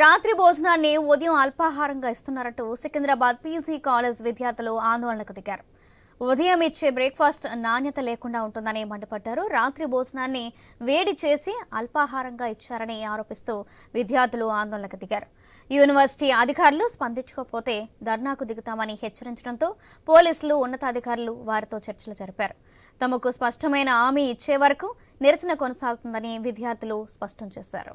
రాత్రి భోజనాన్ని ఉదయం అల్పాహారంగా ఇస్తున్నారంటూ సికింద్రాబాద్ పీజీ కాలేజ్ విద్యార్థులు ఆందోళనకు దిగారు. ఉదయం ఇచ్చే బ్రేక్ఫాస్ట్ నాణ్యత లేకుండా ఉంటుందని మండిపడ్డారు. రాత్రి భోజనాన్ని వేడి చేసి అల్పాహారంగా ఇచ్చారని ఆరోపిస్తూ విద్యార్థులు ఆందోళనకు దిగారు. యూనివర్సిటీ అధికారులు స్పందించకపోతే ధర్నాకు దిగుతామని హెచ్చరించడంతో పోలీసులు ఉన్నతాధికారులు వారితో చర్చలు జరిపారు. తమకు స్పష్టమైన హామీ ఇచ్చే వరకు నిరసన కొనసాగుతుందని విద్యార్థులు స్పష్టం చేశారు.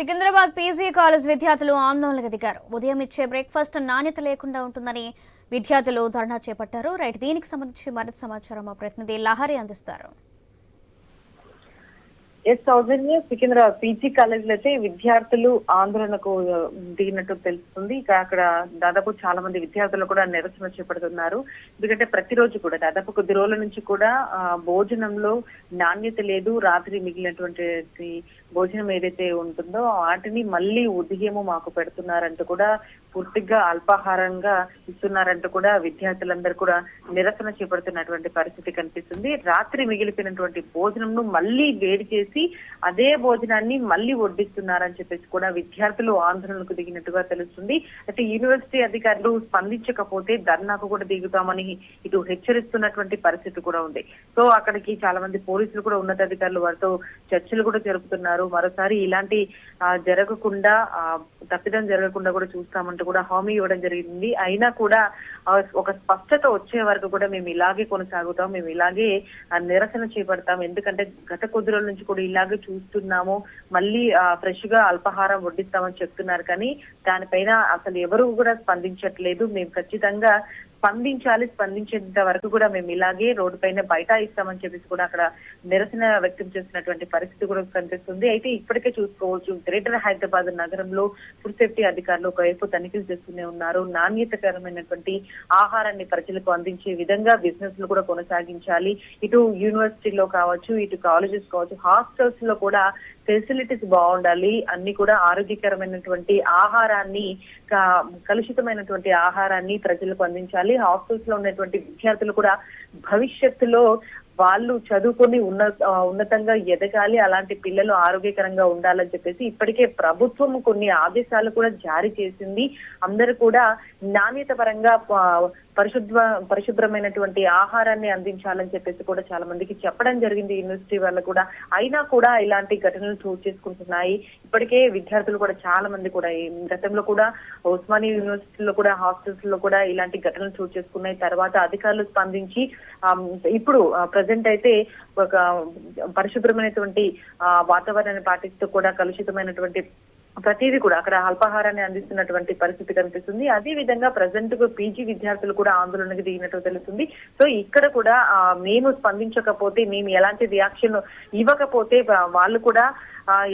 సికింద్రాబాద్ పీజీ కాలేజ్ విద్యార్థులు ఆందోళనకు దిగారు. ఉదయం ఇచ్చే బ్రేక్ఫాస్ట్ నాణ్యత లేకుండా ఉంటుందని విద్యార్థులు ధర్నా చేపట్టారు. రైట్ దీనికి సంబంధించి మరింత సమాచారం మా ప్రతినిధి లహరి అందిస్తారు. ఎస్ సౌజన్య. సికింద్రాబాద్ పీజీ కాలేజ్లో అయితే విద్యార్థులు ఆందోళనకు దిగినట్టు తెలుస్తుంది. ఇక అక్కడ దాదాపు చాలా మంది విద్యార్థులు కూడా నిరసన చేపడుతున్నారు. ఎందుకంటే ప్రతిరోజు కూడా దాదాపు కొద్ది రోజుల నుంచి కూడా భోజనంలో నాణ్యత లేదు. రాత్రి మిగిలినటువంటి భోజనం ఏదైతే ఉంటుందో వాటిని మళ్ళీ ఉదయము మాకు పెడుతున్నారంటూ కూడా పూర్తిగా అల్పాహారంగా ఇస్తున్నారంటూ కూడా విద్యార్థులందరూ కూడా నిరసన చేపడుతున్నటువంటి పరిస్థితి కనిపిస్తుంది. రాత్రి మిగిలిపోయినటువంటి భోజనంను మళ్ళీ వేడి చేసి అదే భోజనాన్ని మళ్ళీ వడ్డిస్తున్నారని చెప్పేసి కూడా విద్యార్థులు ఆందోళనకు దిగినట్టుగా తెలుస్తుంది. అయితే యూనివర్సిటీ అధికారులు స్పందించకపోతే ధర్నాకు కూడా దిగుతామని ఇటు హెచ్చరిస్తున్నటువంటి పరిస్థితి కూడా ఉంది. సో అక్కడికి చాలా మంది పోలీసులు కూడా ఉన్నతాధికారులు వారితో చర్చలు కూడా జరుపుతున్నారు. మరోసారి ఇలాంటి జరగకుండా తప్పిదం జరగకుండా కూడా చూస్తామంటూ కూడా హామీ ఇవ్వడం జరిగింది. అయినా కూడా ఒక స్పష్టత వచ్చే వరకు కూడా మేము ఇలాగే కొనసాగుతాం. మేము ఇలాగే నిరసన చేపడతాం. ఎందుకంటే గత కొద్ది రోజుల నుంచి కూడా ఇలాగే చూస్తున్నాము. మళ్ళీ ఫ్రెష్గా అల్పాహారం వడ్డిస్తామని చెప్తున్నారు. కానీ దానిపైన అసలు ఎవరు కూడా స్పందించట్లేదు. మేము ఖచ్చితంగా స్పందించాలి స్పందించేంత వరకు కూడా మేము ఇలాగే రోడ్డు పైన బయట ఇస్తామని చెప్పేసి కూడా అక్కడ నిరసన వ్యక్తం చేస్తున్నటువంటి పరిస్థితి కూడా కనిపిస్తుంది. అయితే ఇప్పటికే చూసుకోవచ్చు గ్రేటర్ హైదరాబాద్ నగరంలో ఫుడ్ సేఫ్టీ అధికారులు ఒకవైపు తనిఖీలు చేస్తూనే ఉన్నారు. నాణ్యతకరమైనటువంటి ఆహారాన్ని ప్రజలకు అందించే విధంగా బిజినెస్లు కూడా కొనసాగించాలి. ఇటు యూనివర్సిటీలో కావచ్చు ఇటు కాలేజెస్ కావచ్చు హాస్టల్స్లో కూడా ఫెసిలిటీస్ బాగుండాలి అన్ని కూడా ఆరోగ్యకరమైనటువంటి ఆహారాన్ని కలుషితమైనటువంటి ఆహారాన్ని ప్రజలకు అందించాలి. హాస్టల్స్లో ఉన్నటువంటి విద్యార్థులు కూడా భవిష్యత్తులో వాళ్ళు చదువుకొని ఉన్న ఉన్నతంగా ఎదగాలి అలాంటి పిల్లలు ఆరోగ్యకరంగా ఉండాలని చెప్పేసి ఇప్పటికే ప్రభుత్వం కొన్ని ఆదేశాలు కూడా జారీ చేసింది. అందరూ కూడా నాణ్యత పరంగా పరిశుద్ధ పరిశుభ్ర పరిశుభ్రమైనటువంటి ఆహారాన్ని అందించాలని చెప్పేసి కూడా చాలా మందికి చెప్పడం జరిగింది యూనివర్సిటీ వాళ్ళు కూడా. అయినా కూడా ఇలాంటి ఘటనలు చోటు చేసుకుంటున్నాయి. ఇప్పటికే విద్యార్థులు కూడా చాలా మంది కూడా గతంలో కూడా ఉస్మానియా యూనివర్సిటీలో కూడా హాస్టల్స్లో కూడా ఇలాంటి ఘటనలు చోటు చేసుకున్నాయి. తర్వాత అధికారులు స్పందించి ఇప్పుడు ప్రజెంట్ అయితే ఒక పరిశుభ్రమైనటువంటి ఆ, వాతావరణాన్ని పాటిస్తూ కూడా కలుషితమైనటువంటి ప్రతిదీ కూడా అక్కడ అల్పాహారాన్ని అందిస్తున్నటువంటి పరిస్థితి కనిపిస్తుంది. అదే విధంగా ప్రజెంట్ పీజీ విద్యార్థులు కూడా ఆందోళనకు దిగినట్టు తెలుస్తుంది. సో ఇక్కడ కూడా ఆ, మేము స్పందించకపోతే మేము ఎలాంటి రియాక్షన్ ఇవ్వకపోతే వాళ్ళు కూడా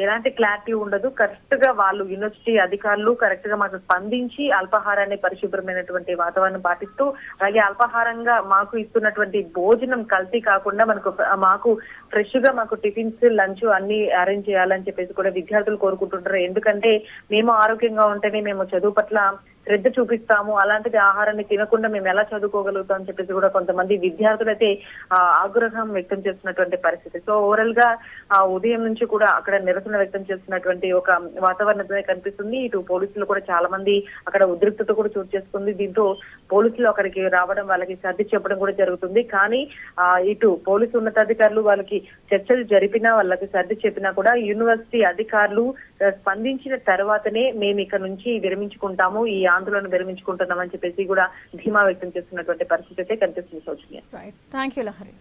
ఎలాంటి క్లారిటీ ఉండదు. కరెక్ట్గా వాళ్ళు యూనివర్సిటీ అధికారులు కరెక్ట్గా మాకు స్పందించి అల్పాహారాన్ని పరిశుభ్రమైనటువంటి వాతావరణం పాటిస్తూ అలాగే అల్పాహారంగా మాకు ఇస్తున్నటువంటి భోజనం కల్తీ కాకుండా మనకు మాకు ఫ్రెష్గా మాకు టిఫిన్స్ లంచ్ అన్ని అరేంజ్ చేయాలని చెప్పేసి కూడా విద్యార్థులు కోరుకుంటుంటారు. ఎందుకంటే మేము ఆరోగ్యంగా ఉంటేనే మేము చదువు పట్ల శ్రద్ధ చూపిస్తాము. అలాంటిది ఆహారాన్ని తినకుండా మేము ఎలా చదువుకోగలుగుతాం అని చెప్పేసి కూడా కొంతమంది విద్యార్థులు అయితే ఆ, ఆగ్రహం వ్యక్తం చేస్తున్నటువంటి పరిస్థితి. సో ఓవరాల్గా ఆ ఉదయం నుంచి కూడా అక్కడ నిరసన వ్యక్తం చేస్తున్నటువంటి ఒక వాతావరణం కనిపిస్తుంది. ఇటు పోలీసులు కూడా చాలా మంది అక్కడ ఉద్రిక్తత కూడా చోటు చేసుకుంది. దీంతో పోలీసులు అక్కడికి రావడం వాళ్ళకి సర్ది చెప్పడం కూడా జరుగుతుంది. కానీ ఆ ఇటు పోలీసు ఉన్నతాధికారులు వాళ్ళకి చర్చలు జరిపినా వాళ్ళకి సర్ది చెప్పినా కూడా యూనివర్సిటీ అధికారులు స్పందించిన తర్వాతనే మేము ఇక్కడ నుంచి విరమించుకుంటాము. ఈ ఆందోళన విరమించుకుంటున్నామని చెప్పేసి కూడా ధీమా వ్యక్తం చేస్తున్నటువంటి పరిస్థితి అయితే కనిపిస్తుంది సౌజన్య. Thank you Lahari